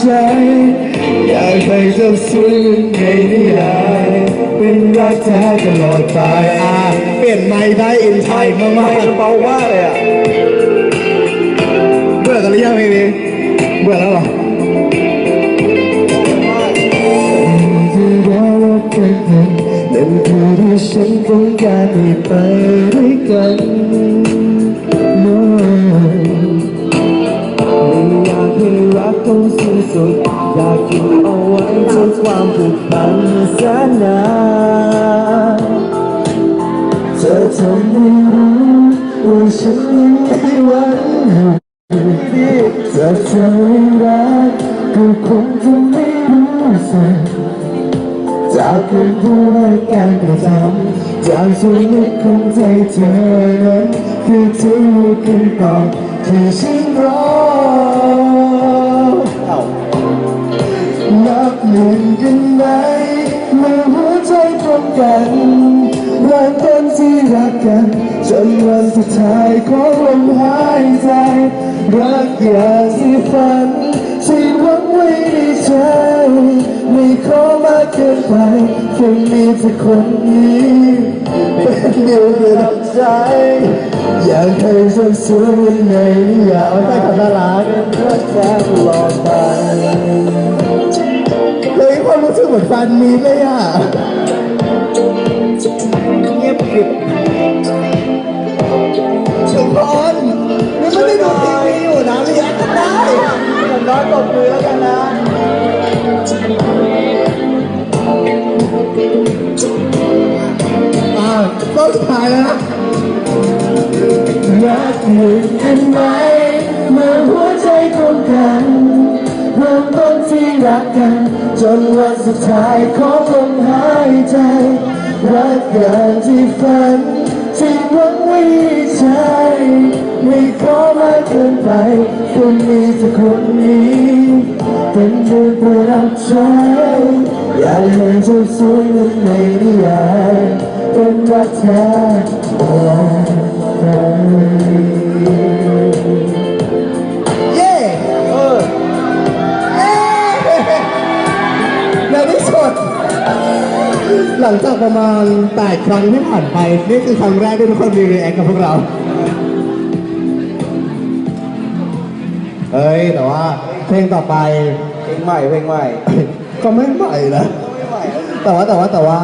ใจ อยากให้เจ้าสวยในนิยายเป็นรักแท้ตลอดไปอะเปลี่ยนไม้ได้อินไทยมากๆเบามาเลยอะเบื่อกันหรือยังเพลงนี้เบื่อแล้วหรอเรารักกันนั่นคือที่ฉันต้องการให้ไปด้วยกัน สุดอยากก็บเอาไว้จนความผูกพันแสนนานเธอทำให้รู้ว่าฉันยังไม่หวั่นไหวจะเธอไรักก็คงจะไม่รู้สึกจากคนผู้รักกันประจำจากส่วนลึกของใจเธอนั้นคือทุกคำตอบที่ฉันรอ กันเริ่มต้นที่รักกัน จนวันสุดท้ายของลมหายใจ รักอย่างที่ฝันที่หวังไว้ในใจไม่ขอมากเกินไปเพียงมีแต่คนนี้เป็นเดียวกับใจอยากให้เธอสวยวันนอยากเอาใจขับน่ารักรักแท้ตลอดไปเฮ้ยความรู้สึกเหมือนแฟนมีเลยอะ เงียบกริบทุกคนนี่ไม่ได้ดูทีวีอยู่นะเรียกกันได้ผมน้อยตบมือแล้วกันนะอ่ารอบสุดท้ายแล้วนะรักหนึ่งกันไหมเมื่อหัวใจตรงกันเริ่มต้นที่รักกัน จนวันสุดท้ายของลมหายใจ รักอย่างที่ฝันที่หวังไว้ในใจไม่ขอมากเกินไปคนมีสักคนนี้ เป็นเรื่องประทับใจอยากให้เธอสวยเหมือนในนิยายเป็นรักแท้ หลังจากประมาณ8ครั้งที่ผ่านไป นี่คือครั้งแรกที่ทุกคนมีรีแอคกับพวกเราเฮ้ย แต่ว่าเพลงต่อไปเพลงใหม่เพลงใหม่ ก็ไม่ใหม่นะไม่ใหม่แต่ว่าแต่ว่าแต่ว่า